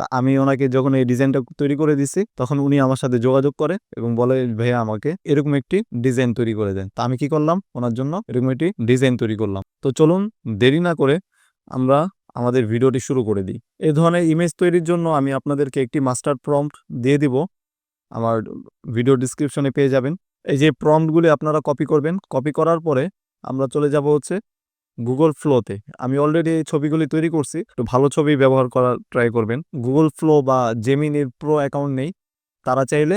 তা আমি ওনাকে যখন এই ডিজাইনটা তৈরি করে দিছি, তখন উনি আমার সাথে যোগাযোগ করে এবং বলে, ভাইয়া, আমাকে এরকম একটি ডিজাইন তৈরি করে দেন। তা আমি কি করলাম? ওনার জন্য এরকম একটি ডিজাইন তৈরি করলাম। তো চলুন দেরি না করে আমরা আমাদের ভিডিওটি শুরু করে দিই। এই ধরনের ইমেজ তৈরির জন্য আমি আপনাদেরকে একটি মাস্টার প্রম্পট দিয়ে দিব। আমার ভিডিও ডিসক্রিপশনে পেয়ে যাবেন। এই যে প্রম্পটগুলি আপনারা কপি করবেন কপি করার পরে আমরা চলে যাব হচ্ছে গুগল ফ্লোতে আমি অলরেডি এই ছবিগুলি তৈরি করছি, একটু ভালো ছবি ব্যবহার করার ট্রাই করবেন। গুগল ফ্লো বা জেমিনির প্রো অ্যাকাউন্ট নেই। তারা চাইলে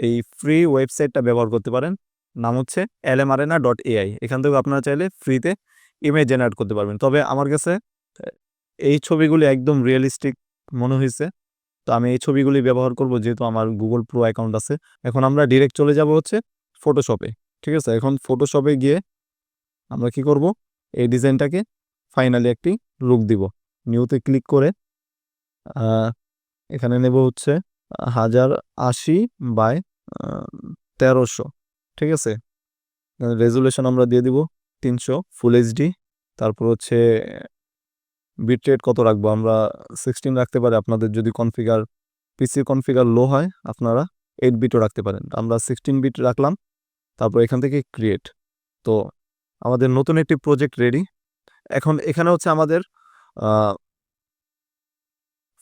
এই ফ্রি ওয়েবসাইটটা ব্যবহার করতে পারেন। নাম হচ্ছে এলএমআরএনা ডট এআই এখান থেকে আপনারা চাইলে ফ্রিতে ইমেজ জেনারেট করতে পারবেন। তবে আমার কাছে এই ছবিগুলি একদম রিয়েলিস্টিক মনে হয়েছে তো আমি এই ছবিগুলি ব্যবহার করব যেহেতু আমার গুগল প্রো অ্যাকাউন্ট আছে। এখন আমরা ডিরেক্ট চলে যাব হচ্ছে ফটোশপে ঠিক আছে? এখন ফটোশপে গিয়ে আমরা কি করব? এই ডিজাইনটাকে ফাইনালি একটি লুক দিব। নিউতে ক্লিক করে এখানে নেব হচ্ছে হাজার আশি বাই তেরোশো, ঠিক আছে? রেজুলেশন আমরা দিয়ে দিব তিনশো, ফুল এইচডি তারপর হচ্ছে বিট রেট কত রাখব? আমরা সিক্সটিন রাখতে পারি, আপনাদের যদি কনফিগার, পিসি কনফিগার লো হয়, আপনারা এইট বিটও রাখতে পারেন। আমরা সিক্সটিন বিট রাখলাম, তারপর এখান থেকে ক্রিয়েট। তো আমাদের নতুন একটি প্রজেক্ট রেডি এখন এখানে হচ্ছে আমাদের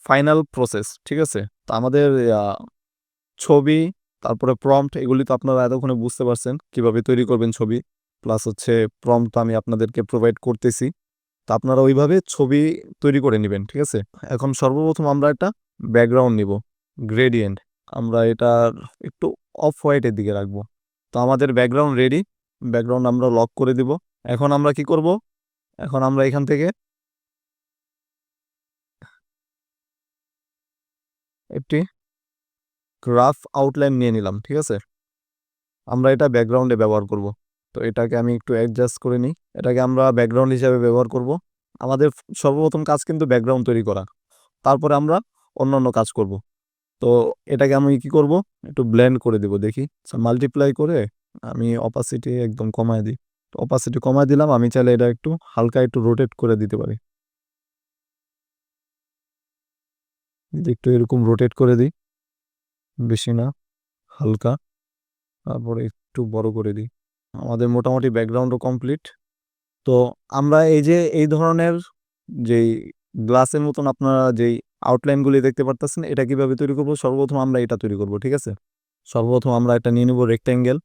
ফাইনাল প্রসেস ঠিক আছে? তো আমাদের ছবি, তারপরে প্রম্পট এগুলি তো আপনারা এতক্ষণে বুঝতে পারছেন, কীভাবে তৈরি করবেন ছবি প্লাস হচ্ছে প্রম্পট আমি আপনাদেরকে প্রোভাইড করতেছি। তো আপনারা ওইভাবে ছবি তৈরি করে নেবেন, ঠিক আছে? এখন সর্বপ্রথম আমরা একটা ব্যাকগ্রাউন্ড নিব গ্রেডিয়েন্ট আমরা এটা একটু অফ হোয়াইটের দিকে রাখব। তো আমাদের ব্যাকগ্রাউন্ড রেডি ব্যাকগ্রাউন্ড আমরা লক করে দিব। এখন আমরা কি করব? এখন আমরা এখান থেকে একটি গ্রাফ আউটলাইন নিয়ে নিলাম, ঠিক আছে? আমরা এটা ব্যাকগ্রাউন্ডে ব্যবহার করব। তো এটাকে আমি একটু অ্যাডজাস্ট করে নিই। এটাকে আমরা ব্যাকগ্রাউন্ড হিসাবে ব্যবহার করব। আমাদের সর্বপ্রথম কাজ কিন্তু ব্যাকগ্রাউন্ড তৈরি করা। তারপরে আমরা অন্যান্য কাজ করব। তো এটাকে আমি কি করব? একটু ব্লেন্ড করে দিব, দেখি। মাল্টিপ্লাই করে আমি অপাসিটি একদম কমায় দিই। তো অপাসিটি কমায় দিলাম, আমি চাইলে এটা একটু হালকা একটু রোটেট করে দিতে পারি। একটু এরকম রোটেট করে দিই, বেশি না, হালকা, তারপরে একটু বড় করে দিই। আমাদের মোটামুটি ব্যাকগ্রাউন্ডও কমপ্লিট তো আমরা এই যে, এই ধরনের যেই গ্লাসের মতন আপনারা যেই আউটলাইনগুলি দেখতে পারতেছেন, এটা কীভাবে তৈরি করব? সর্বপ্রথম আমরা এটা তৈরি করব, ঠিক আছে? সর্বপ্রথম আমরা একটা নিয়ে নেব রেক্ট্যাঙ্গেল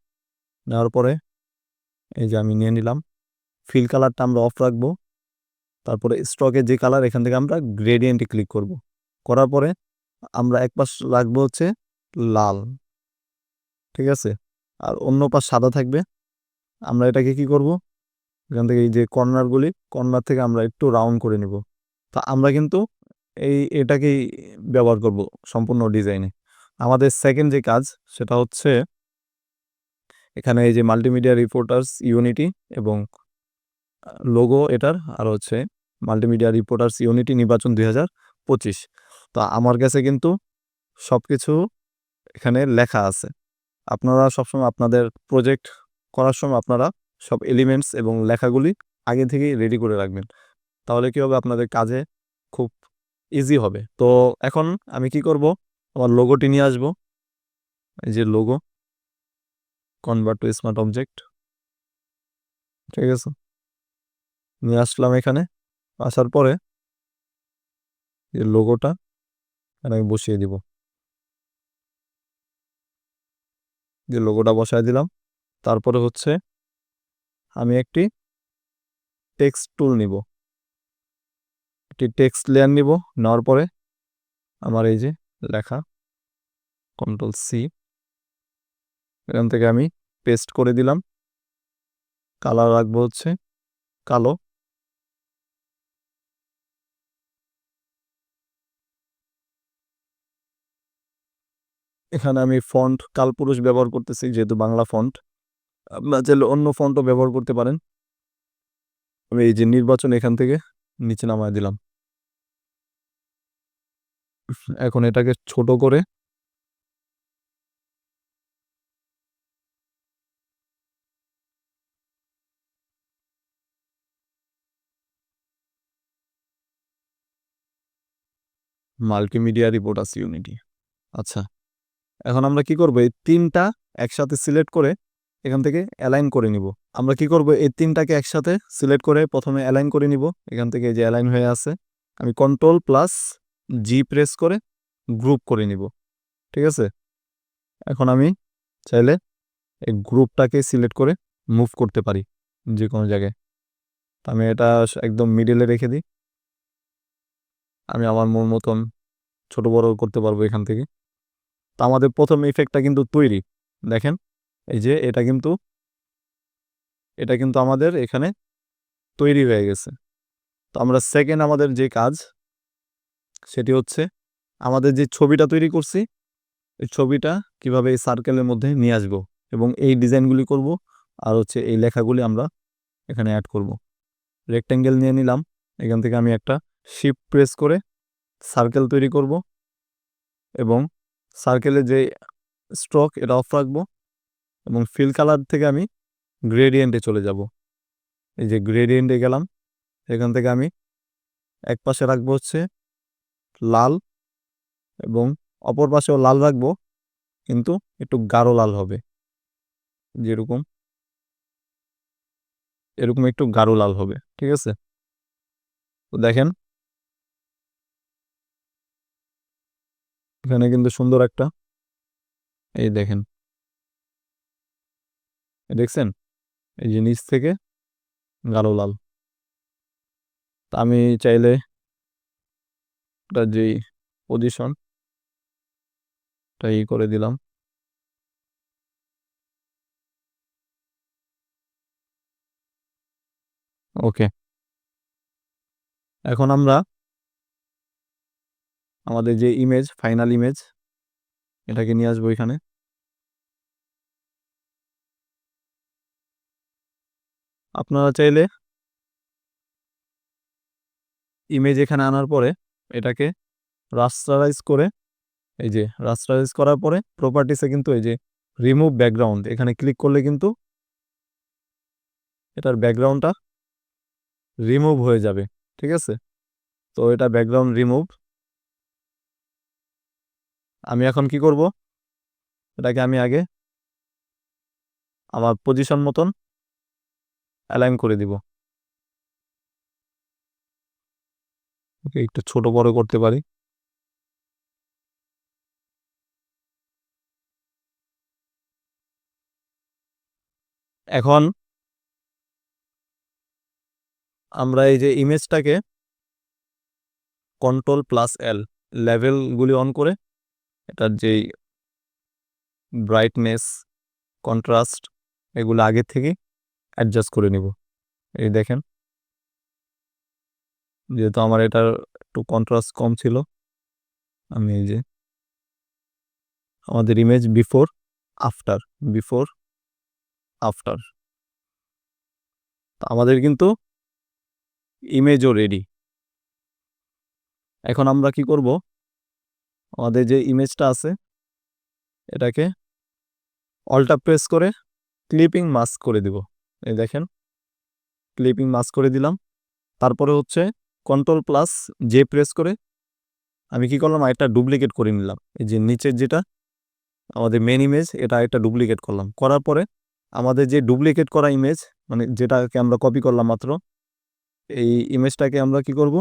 নেওয়ার পরে এই যে আমি নিয়ে নিলাম। ফিল কালারটা আমরা অফ রাখব। তারপরে স্টকের যে কালার এখান থেকে আমরা গ্রেডিয়েন্টে ক্লিক করব। করার পরে আমরা এক পাশ রাখব হচ্ছে লাল। ঠিক আছে? আর অন্য পাশ সাদা থাকবে। আমরা এটাকে কি করব? এখান থেকে এই যে কর্নারগুলি কর্নার থেকে আমরা একটু রাউন্ড করে নিব। তা আমরা কিন্তু এই এটাকেই ব্যবহার করব সম্পূর্ণ ডিজাইনে আমাদের সেকেন্ড যে কাজ, সেটা হচ্ছে এখানে এই যে মাল্টিমিডিয়া রিপোর্টার্স ইউনিটি এবং লোগো এটার আর হচ্ছে মাল্টিমিডিয়া রিপোর্টার্স ইউনিটি নির্বাচন দুই হাজার পঁচিশ। তো আমার কাছে কিন্তু সব কিছু এখানে লেখা আছে। আপনারা সবসময় আপনাদের প্রজেক্ট করার সময় আপনারা সব এলিমেন্টস এবং লেখাগুলি আগে থেকেই রেডি করে রাখবেন। তাহলে কি হবে? আপনাদের কাজে খুব ইজি হবে। তো এখন আমি কি করব? আমার লোগোটি নিয়ে আসব। এই যে logo convert to smart object ঠিক আছে? নিয়ে আসলাম এখানে। আসার পরে এই লোগোটা এখানে আমি বসিয়ে দিব। যে লোগোটা বসায় দিলাম। তারপরে হচ্ছে আমি একটি টেক্সট টুল নিব। একটি টেক্সট লেয়ার নিব। নেওয়ার পরে আমার এই যে লেখা কন্ট্রোল সি এখান থেকে আমি পেস্ট করে দিলাম। কালার রাখব হচ্ছে কালো। এখানে আমি ফন্ট কালপুরুষ ব্যবহার করতেছি, যেহেতু বাংলা ফন্ট আপনারা চাইলে অন্য ফন্টও ব্যবহার করতে পারেন। আমি এই যে নির্বাচন এখান থেকে নিচে নামায় দিলাম। এখন এটাকে ছোট করে মাল্টিমিডিয়া রিপোর্ট আছে ইউনিটি আচ্ছা এখন আমরা কি করব? এই তিনটা একসাথে সিলেক্ট করে এখান থেকে অ্যালাইন করে নিব। আমরা কি করব? এই তিনটাকে একসাথে সিলেক্ট করে প্রথমে অ্যালাইন করে নিব। এখান থেকে যে অ্যালাইন হয়ে আছে, আমি কন্ট্রোল প্লাস জি প্রেস করে গ্রুপ করে নিব। ঠিক আছে? এখন আমি চাইলে এই গ্রুপটাকে সিলেক্ট করে মুভ করতে পারি যে কোনো জায়গায়। আমি এটা একদম মিডিলে রেখে দিই। আমি আমার মন মতন ছোট বড় করতে পারব এখান থেকে। তো আমাদের প্রথম ইফেক্টটা কিন্তু তৈরি। দেখেন, এই যে এটা কিন্তু এটা কিন্তু আমাদের এখানে তৈরি হয়ে গেছে। তো আমরা সেকেন্ড আমাদের যে কাজ, সেটি হচ্ছে আমাদের যে ছবিটা তৈরি করছি, এই ছবিটা কীভাবে এই সার্কেলের মধ্যে নিয়ে আসব এবং এই ডিজাইনগুলি করব আর হচ্ছে এই লেখাগুলি আমরা এখানে অ্যাড করব। রেক্ট্যাঙ্গেল নিয়ে নিলাম, এখান থেকে আমি একটা শিপ প্রেস করে সার্কেল তৈরি করব এবং সার্কেলে যে স্ট্রোক এটা অফ রাখব এবং ফিল কালার থেকে আমি গ্রেডিয়েন্টে চলে যাব। এই যে গ্রেডিয়েন্টে গেলাম, এখান থেকে আমি এক পাশে রাখব হচ্ছে লাল এবং অপর পাশেও লাল রাখব, কিন্তু একটু গাঢ় লাল হবে। যেরকম, এরকম একটু গাঢ় লাল হবে, ঠিক আছে? তো দেখেন এখানে কিন্তু সুন্দর একটা এই দেখেন। দেখছেন? এই যে নিচ থেকে গাঢ় লাল। তা আমি চাইলে যেই পজিশন ই করে দিলাম। ওকে। এখন আমরা আমাদের যে ইমেজ ফাইনাল ইমেজ এটাকে নিয়ে আসব এখানে। আপনারা চাইলে ইমেজ এখানে আনার পরে এটাকে রাস্টারাইজ করে, এই যে রাস্টারাইজ করার পরে প্রপার্টিসে কিন্তু এই যে রিমুভ ব্যাকগ্রাউন্ড এখানে ক্লিক করলে কিন্তু এটার ব্যাকগ্রাউন্ডটা রিমুভ হয়ে যাবে, ঠিক আছে? তো এটা ব্যাকগ্রাউন্ড রিমুভ আমি এখন কি করব? এটাকে আমি আগে আমার পজিশন মতন অ্যালাইন করে দিব। ওকে, একটু ছোট বড় করতে পারি। এখন আমরা এই যে ইমেজটাকে কন্ট্রোল প্লাস এল লেভেলগুলি অন করে এটার যেই ব্রাইটনেস কন্ট্রাস্ট এগুলো আগে থেকে অ্যাডজাস্ট করে নিব। এই দেখেন। যেহেতু আমার এটার একটু কন্ট্রাস্ট কম ছিল, আমি এই যে আমাদের image before after before after আমাদের কিন্তু ইমেজও রেডি এখন আমরা কি করব? আমাদের যে ইমেজটা আছে, এটাকে অল্টা প্রেস করে ক্লিপিং মাস্ক করে দিব। এই দেখেন ক্লিপিং মাস্ক করে দিলাম। তারপরে হচ্ছে কন্ট্রোল প্লাস জে প্রেস করে আমি কি করলাম একটা ডুপ্লিকেট করে নিলাম। এই যে নিচের যেটা আমাদের মেন ইমেজ এটা একটা ডুপ্লিকেট করলাম। করার পরে আমাদের যে ডুপ্লিকেট করা ইমেজ মানে যেটাকে আমরা কপি করলাম মাত্র, এই ইমেজটাকে আমরা কি করব?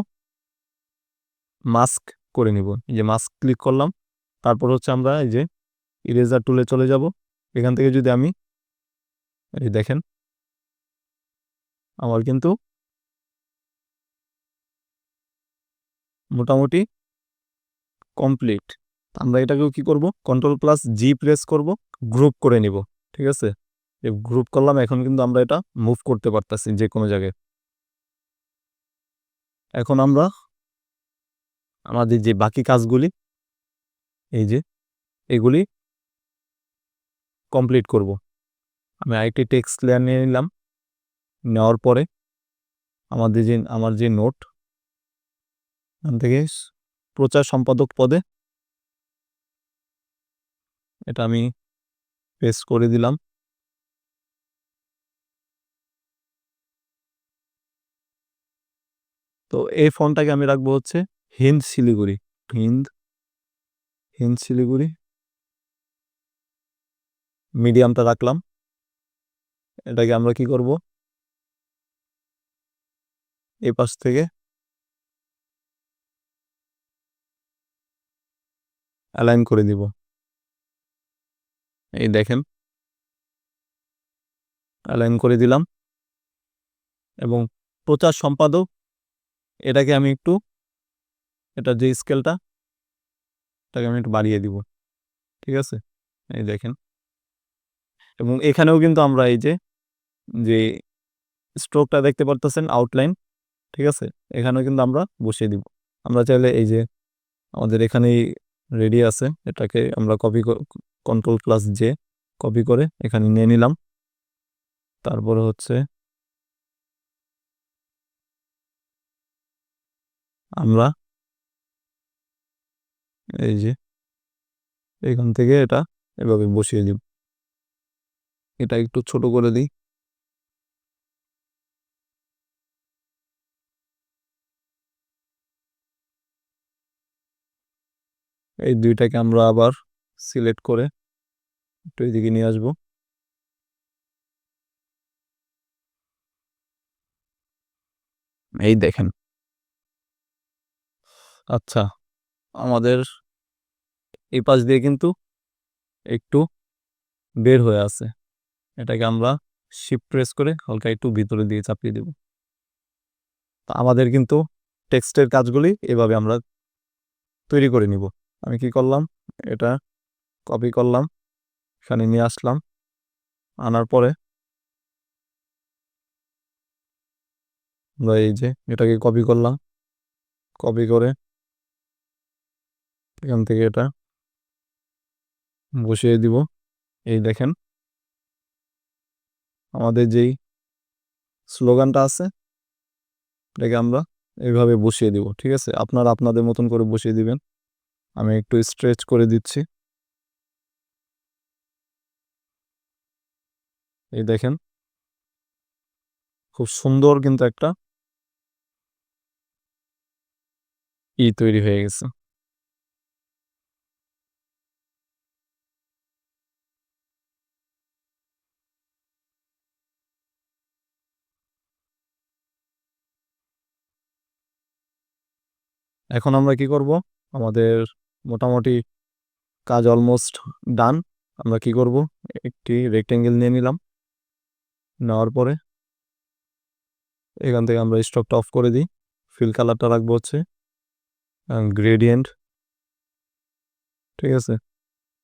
মাস্ক করে নিব। এই যে মাস্ক ক্লিক করলাম, তারপর হচ্ছে আমরা এই যে ইরেজার টুলে চলে যাব। এখান থেকে যদি আমি, এই দেখেন, আমার কিন্তু মোটামুটি কমপ্লিট আমরা এটাকেও কি করব? কন্ট্রোল প্লাস জি প্রেস করব গ্রুপ করে নিব, ঠিক আছে? যে গ্রুপ করলাম, এখন কিন্তু আমরা এটা মুভ করতে পারতেছি যে কোনো জায়গায়। এখন আমরা আমাদের যে বাকি কাজগুলি, এই যে এগুলি কমপ্লিট করব। আমি আরেকটি টেক্সট লেয়ার নিয়ে নিলাম। নেওয়ার পরে আমাদের যে, আমার যে নোট এখান থেকে প্রচার সম্পাদক পদে এটা আমি পেস্ট করে দিলাম। তো এই ফোনটাকে আমি রাখব হচ্ছে হিন্দ শিলিগুড়ি। হিন্দ হিন্দ শিলিগুড়ি। মিডিয়ামটা রাখলাম। এটাকে আমরা কি করব? এই পাশ থেকে অ্যালাইন করে দিব। এই দেখেন। অ্যালাইন করে দিলাম। এবং প্রচার সম্পাদক, এটাকে আমি একটু এটা যে স্কেলটা এটাকে আমি একটু বাড়িয়ে দিব, ঠিক আছে? এই দেখেন। এবং এখানেও কিন্তু আমরা এই যে যে স্ট্রোকটা দেখতে পারতেছেন আউটলাইন ঠিক আছে? এখানেও কিন্তু আমরা বসিয়ে দিব। আমরা চাইলে এই যে আমাদের এখানেই রেডি আছে, এটাকে আমরা copy control plus J copy করে এখানে নিয়ে নিলাম। তারপরে হচ্ছে আমরা এই যে, এখান থেকে এটা এভাবে বসিয়ে দিব। এটা একটু ছোট করে দিই। এই দুইটাকে আমরা আবার সিলেক্ট করে একটু এদিকে নিয়ে আসব। এই দেখেন। আচ্ছা। আমাদের এই পাশ দিয়ে কিন্তু একটু বের হয়ে আছে। এটাকে আমরা শিপ প্রেস করে হালকা একটু ভিতরে দিয়ে চাপিয়ে দেব। তা আমাদের কিন্তু টেক্সটের কাজগুলি এভাবে আমরা তৈরি করে নিব। আমি কি করলাম? এটা কপি করলাম, এখানে নিয়ে আসলাম। আনার পরে এই যে এটাকে কপি করলাম। কপি করে এখান থেকে এটা বসিয়ে দিব। এই দেখেন। আমাদের যেই স্লোগানটা আছে, এটাকে আমরা এইভাবে বসিয়ে দিব, ঠিক আছে? আপনারা আপনাদের মতন করে বসিয়ে দিবেন। আমি একটু স্ট্রেচ করে দিচ্ছি। এই দেখেন। খুব সুন্দর কিন্তু একটা ই তৈরি হয়ে গেছে। এখন আমরা কি করব? আমাদের মোটামুটি কাজ অলমোস্ট ডান আমরা কি করব? একটি রেক্টেঙ্গেল নিয়ে নিলাম। নেওয়ার পরে এখান থেকে আমরা স্টকটা অফ করে দিই। ফিল কালারটা রাখব হচ্ছে গ্রেডিয়েন্ট ঠিক আছে?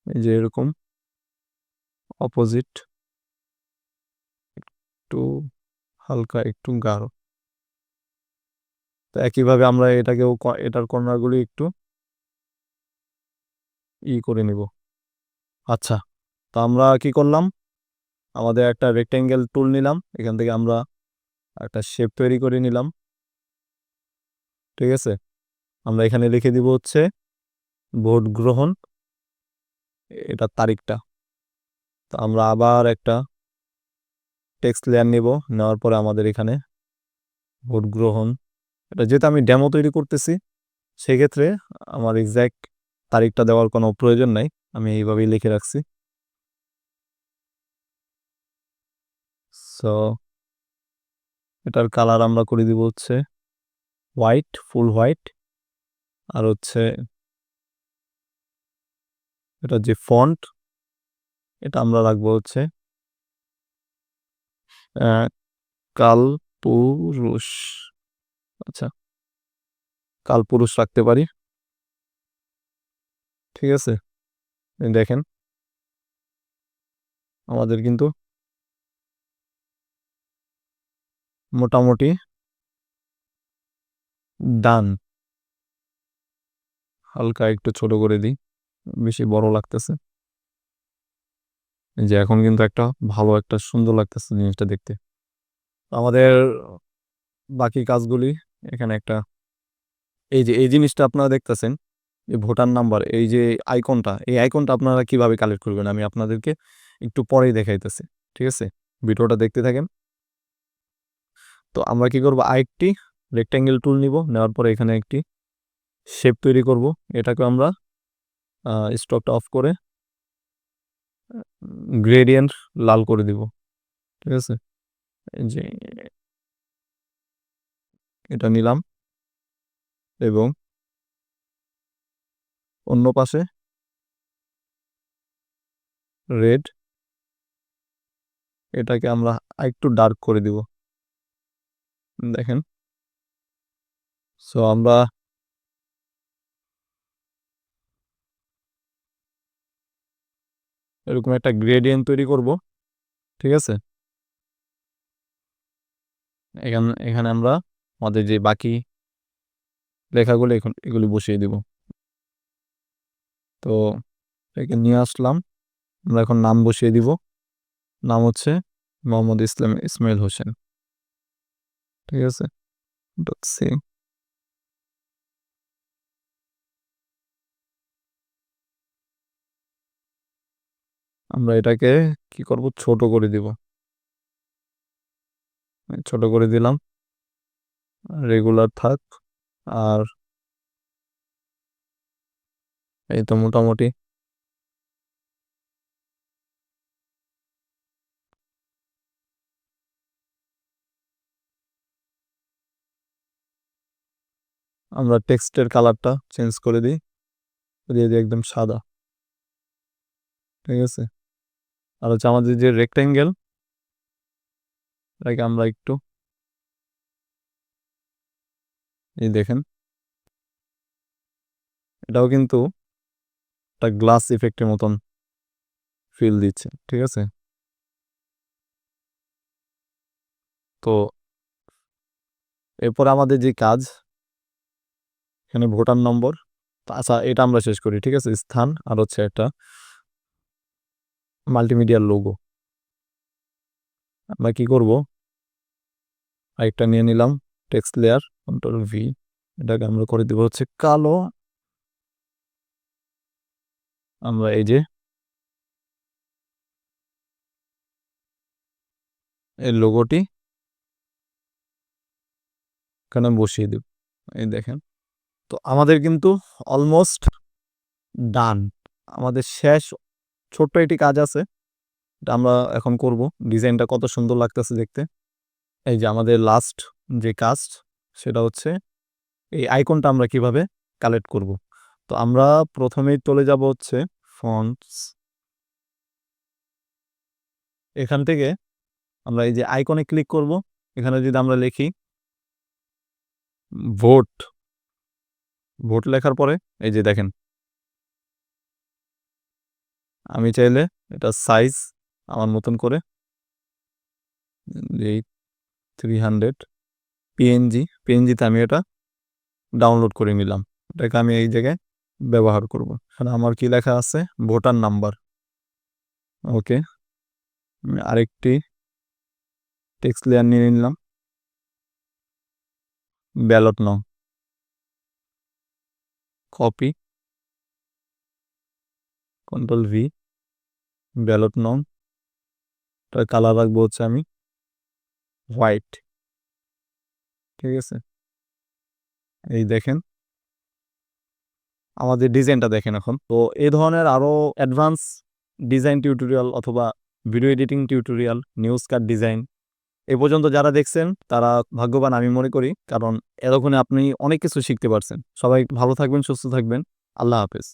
এই যে এরকম। অপোজিট একটু হালকা, একটু গাঢ়। তো একইভাবে আমরা এটাকেও এটার কর্নারগুলি একটু ই করে নিব। আচ্ছা তো আমরা কি করলাম? আমাদের একটা রেক্টেঙ্গেল টুল নিলাম, এখান থেকে আমরা একটা শেপ তৈরি করে নিলাম। ঠিক আছে? আমরা এখানে লিখে দিব হচ্ছে ভোট গ্রহণ, এটা তারিখটা। তো আমরা আবার একটা টেক্সট লেয়ার নিব, নেওয়ার পরে আমাদের এখানে ভোট গ্রহণ এটা যেহেতু আমি ডেমো তৈরি করতেছি, সেক্ষেত্রে আমার এক্স্যাক্ট তারিখটা দেওয়ার কোনো প্রয়োজন নাই, আমি এইভাবেই লিখে রাখছি। সো এটার কালার আমরা করে দিব হচ্ছে হোয়াইট ফুল হোয়াইট আর হচ্ছে এটা যে ফন্ট এটা আমরা রাখব হচ্ছে কালপুরুষ। আচ্ছা। কালপুরুষ রাখতে পারি। ঠিক আছে। দেখেন। আমাদের কিন্তু মোটামুটি ডান। হালকা একটু ছোট করে দিই, বেশি বড় লাগতেছে। যে এখন কিন্তু একটা ভালো, একটা সুন্দর লাগতেছে জিনিসটা দেখতে। আমাদের বাকি কাজগুলি এখানে একটা, এই যে, এই জিনিসটা আপনারা দেখতেছেন যে ভোটার নাম্বার, এই যে আইকনটা, এই আইকনটা আপনারা কীভাবে কালেক্ট করবেন? আমি আপনাদেরকে একটু পরেই দেখাইতেছি, ঠিক আছে? ভিডিওটা দেখতে থাকেন। তো আমরা কি করব? আরেকটি রেক্ট্যাঙ্গেল টুল নিব, নেওয়ার পরে এখানে একটি শেপ তৈরি করব। এটাকে আমরা স্টকটা অফ করে গ্রেডিয়েন্ট লাল করে দিব, ঠিক আছে? যে এটা নিলাম এবং অন্য পাশে রেড এটাকে আমরা একটু ডার্ক করে দিব। দেখেন। সো আমরা এরকম একটা গ্রেডিয়েন্ট তৈরি করব, ঠিক আছে? এখানে এখানে আমরা আমাদের যে বাকি লেখাগুলো এখন এগুলি বসিয়ে দিব। তো একে নিয়ে আসলাম। আমরা এখন নাম বসিয়ে দিব। নাম হচ্ছে মোহাম্মদ ইসলাম ইসমাইল হোসেন। ঠিক আছে? আমরা এটাকে কি করব? ছোট করে দিব। ছোট করে দিলাম। রেগুলার থাক, আর এই তো মোটামুটি। আমরা টেক্সটের কালারটা চেঞ্জ করে দিই, দিয়ে দিই একদম সাদা। ঠিক আছে? আর হচ্ছে আমাদের যে রেক্ট্যাঙ্গেল এটাকে আমরা একটু এই দেখেন। এটাও কিন্তু একটা গ্লাস ইফেক্টের মতন ফিল দিচ্ছে, ঠিক আছে? তো এরপর আমাদের যে কাজ, এখানে ভোটার নম্বর। আচ্ছা এটা আমরা শেষ করি, ঠিক আছে? স্থান আর হচ্ছে একটা মাল্টিমিডিয়ার লোগো আমরা কি করব? আরেকটা নিয়ে নিলাম। টেক্সট লেয়ার কন্ট্রোল ভি এটাকে আমরা করে দিব হচ্ছে কালো। আমরা এই যে এই লোগোটি এখানে বসিয়ে দেব। এই দেখেন, তো আমাদের কিন্তু অলমোস্ট ডান আমাদের শেষ ছোট্ট একটি কাজ আছে, এটা আমরা এখন করব। ডিজাইনটা কত সুন্দর লাগতেছে দেখতে। এই যে আমাদের লাস্ট যে কাজ সেটা হচ্ছে এই আইকনটা আমরা কীভাবে কালেক্ট করব? তো আমরা প্রথমেই চলে যাব হচ্ছে ফন্টস এখান থেকে আমরা এই যে আইকনে ক্লিক করব। এখানে যদি আমরা লিখি ভোট ভোট লেখার পরে এই যে দেখেন। আমি চাইলে এটা সাইজ আমার মতন করে, এই থ্রি হান্ড্রেড পিএনজি পিএনজিতে আমি এটা ডাউনলোড করে নিলাম। এটাকে আমি এই জায়গায় ব্যবহার করব। এখানে আমার কি লেখা আছে? Voter number. ওকে। আমি আরেকটি টেক্সট লেয়ার নিয়ে নিলাম। ব্যালট নং কপি কন্ট্রোল ভি ব্যালট নং তার কালার রাখব হচ্ছে আমি হোয়াইট। ঠিক আছে? এই দেখেন। আমাদের ডিজাইনটা দেখেন এখন। তো এই ধরনের আরও অ্যাডভান্স ডিজাইন টিউটোরিয়াল অথবা video editing tutorial, news card design, এ পর্যন্ত যারা দেখছেন, তারা ভাগ্যবান আমি মনে করি। কারণ এতক্ষণে আপনি অনেক কিছু শিখতে পারছেন। সবাই ভালো থাকবেন, সুস্থ থাকবেন। আল্লাহ হাফেজ।